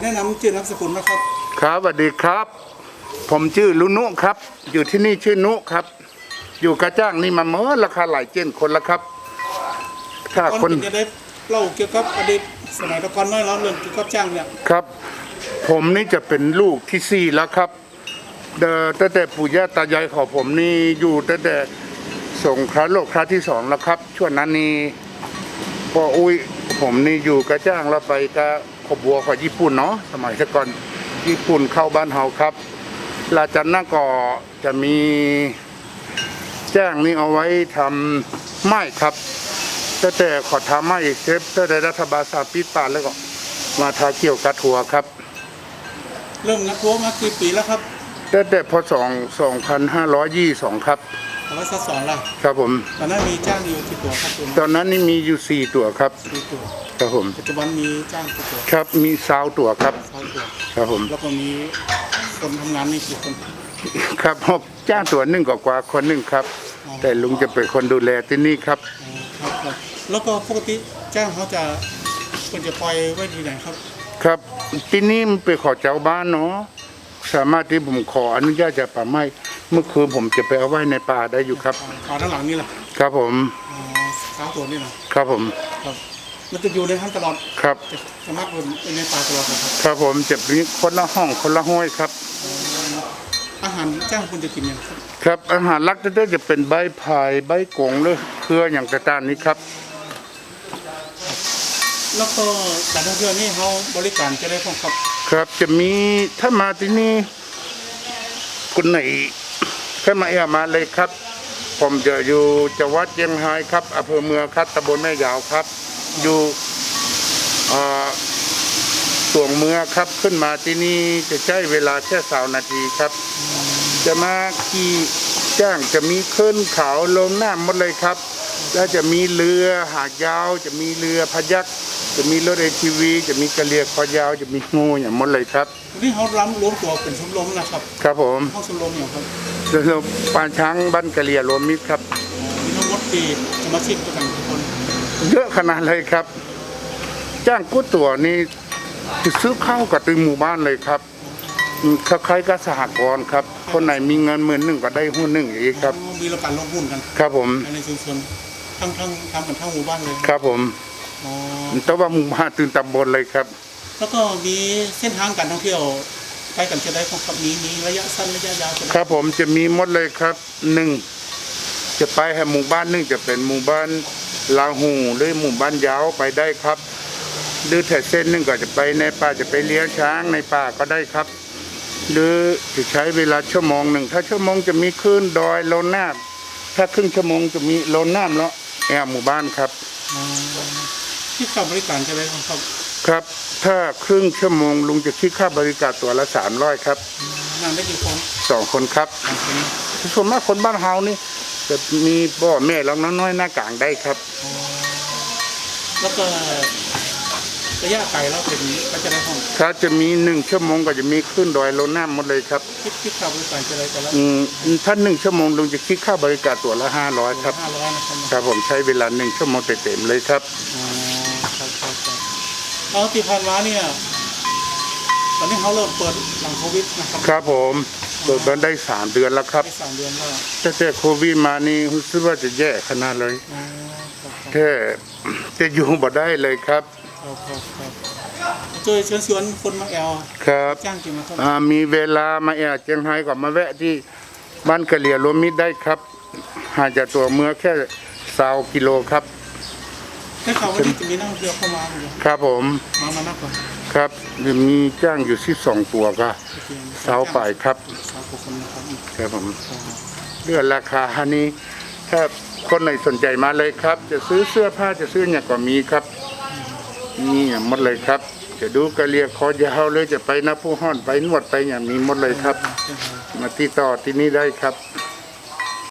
แนะนำชื่อนามสกุลนะครับ ครับสวัสดีครับ ผมชื่อลุนุครับ อยู่ที่นี่ชื่อนุครับ อยู่กระจ้างนี่มาเมื่อราคาหลายเจนคนละครับ ถ้าก่อนคนที่จะได้เล่าเกี่ยวกับอดีตสมัยตะกอนน้อยเราเรื่องเกี่ยวกับจ้างเนี่ยครับ ผมนี่จะเป็นลูกที่สี่แล้วครับเดิตั้งแต่ปู่ย่าตายายของผมนี่อยู่ตั้งแต่สงครามโลกครั้งที่สองแล้วครับ ช่วงนั้นนี่พออุ้ยผมนี่อยู่กระจ้างแล้วไปก็ข บบัวของญี่ปุ่นเนาะสมัยแต่ก่อนญี่ปุ่นเข้าบ้านเฮาครับหลังจากนั้นก็จะมีแจ้งนี่เอาไว้ทำไม้ครับตั้งแต่ขอทำไม้เซฟตั้งแต่รัฐบาลสาปิดปานแล้วก็มาทาเกี่ยวกับทัวครับ เริ่มนักทัวร์มากี่ปีแล้วครับตั้งแต่พศ2522 ครับ เอาไว้สักสอนละครับผม ตอนนั้นมีจ้างอยู่กี่ตัวครับคุณตอนนั้นนี่มีอยู่4ตัวครับสี่ตัว ครับผม ปัจจุบันมีจ้างกี่ตัวครับมีซาวตัวครับ สองตัว ครับผม แล้วก็มีคนทำงานนี่กี่คน ครับผมจ้างตัวหนึ่งกว่าๆคนหนึ่งครับแต่ลุงจะเป็นคนดูแลที่นี่ครับ อ๋อครับครับ แล้วก็ปกติจ้างเขาจะควรจะปล่อยไว้ที่ไหนครับ ครับที่นี่มันเป็นขอเจ้าบ้านเนาะสามารถที่ผมขออนุญาตจากป่าไม้ เมื่อคืนผมจะไปเอาไว้ในป่าได้อยู่ครับขาด้านหลังนี่แหละครับผมอ๋อสามตัวนี่นะครับผมครับมันจะอยู่ในท่านตลอดครับจะจะมักอยู่ในป่าตลอดเลยครับ ครับผมจะมีคนละห้องคนละห้อยครับ อาหารจ้างคุณจะกินยังครับครับอาหารหลักจะจะเป็นใบพายใบกงหรือเครืออย่างต่างๆนี้ครับ แล้วก็การท่องเที่ยวนี่เขาบริการจะได้พร้อมครับ ครับจะมีถ้ามาที่นี่คนไหน ขึ้นมาเอะมาเลยครับ ผมจะอยู่จังหวัดเชียงรายครับอำเภอเมืองครับตำบลแม่ยาวครับ อยู่เอ่อส่วงเมืองครับขึ้นมาที่นี่จะใช้เวลาแค่สาวนาทีครับ จะมาขี่จ้างจะมีขึ้นเขาลงหน้าหมดเลยครับ แล้วจะมีเรือหางยาว จะมีเรือพยักจะมีรถเอทีวี จะมีกระเรียคอยาว จะมีงูอย่างหมดเลยครับนี่เขาล้ำรวมตัวเป็นชมรมนะครับ ครับผมห้องชมรมอย่างครับเรือปานช้างบ้านกะเรียรวมมิตรครับอ๋อมีทั้งหมดปีสมาชิกด้วยกันกี่คน เยอะขนาดเลยครับ จ้างกู้ตัวนี่จะซื้อข้าวกับตึงหมู่บ้านเลยครับอืมคล้ายๆกับสหกรณ์ครับ คนไหนมีเงินหมื่นหนึ่งก็ได้หุ้นหนึ่งอย่างนี้ครับอ๋อมีเราการลงหุ้นกัน ครับผมในชุมชน ทั้งทั้งทำกันทั้งหมู่บ้านเลยครับผมอ๋อแต่ว่าหมู่บ้านตื่นตำบลเลยครับ แล้วก็มีเส้นทางการท่องเที่ยวไปกันจะได้พร้อมครับมีมีระยะสั้นระยะยาวจะได้ครับผมจะมีหมดเลยครับหนึ่งจะไปให้หมู่บ้านหนึ่งจะเป็นหมู่บ้านลาหูหรือหมู่บ้านยาวไปได้ครับหรือแถวเส้นหนึ่งก็จะไปในป่าจะไปเลี้ยงช้างในป่าก็ได้ครับ หรือจะใช้เวลาชั่วโมงหนึ่งถ้าชั่วโมงจะมีขึ้นดอยลนน้ำถ้าครึ่งชั่วโมงจะมีลนน้ำแล้ว แอบหมู่บ้านครับอ๋อที่กับบริการจะได้พร้อมครับ ครับ ถ้าครึ่งชั่วโมงลุงจะคิดค่าบริการตัวละสามร้อยครับนั่งได้กี่คนสองคนครับสองคนส่วนมากคนบ้านเฮานี่จะมีพ่อแม่แล้วน้อยๆหน้ากลางได้ครับ แล้วก็ ระยะไกลเราเป็นก็จะได้ห้องถ้าจะมีหนึ่งชั่วโมงก็จะมีขึ้นดอยลงน้ำหมดเลยครับ คิดคิดค่าบริการจะได้แต่ละอืมถ้าหนึ่งชั่วโมงลุงจะคิดค่าบริการตัวละห้าร้อยครับ ห้าร้อยนะครับครับผมใช้เวลาหนึ่งชั่วโมงเต็มๆเลยครับ อ๋อครับครับครับแล้วที่ผ่านมาเนี่ยตอนนี้เขาเริ่มเปิดหลังโควิดนะครับครับผมเปิดมาได้สามเดือนแล้วครับได้สามเดือนแล้วตั้งแต่โควิดมานี่รู้สึกว่าจะแย่ขนาดเลยอ๋อครับครับแค่จะอยู่บ่ได้เลยครับ ครับครับครับช่วยเชิญชวนคนมาแอลครับจ้างจริงมาครับอ่ามีเวลามาแอร์เจียงไฮ้ก็มาแวะที่บ้านกะเหลี่ยรวมมิตรได้ครับห่างจากตัวเมืองแค่สาวกิโลครับได้ข่าวว่านี่จะมีนักท่องเที่ยวเข้ามาอยู่ครับผมมามานักกว่าครับมีจ้างอยู่ที่สองตัวก็เสาฝ่ายครับสาวป่าคนนะครับครับผมเรื่องราคาฮันนี้ถ้าคนไหนสนใจมาเลยครับ จะซื้อเสื้อผ้าจะซื้ออย่างก็มีครับ นี่หมดเลยครับ จะดูกะเรียคอยาวเลยจะไปนะผู้ห้อนไปนวดไปอย่างมีหมดเลยครับ มาติดต่อที่นี่ได้ครับ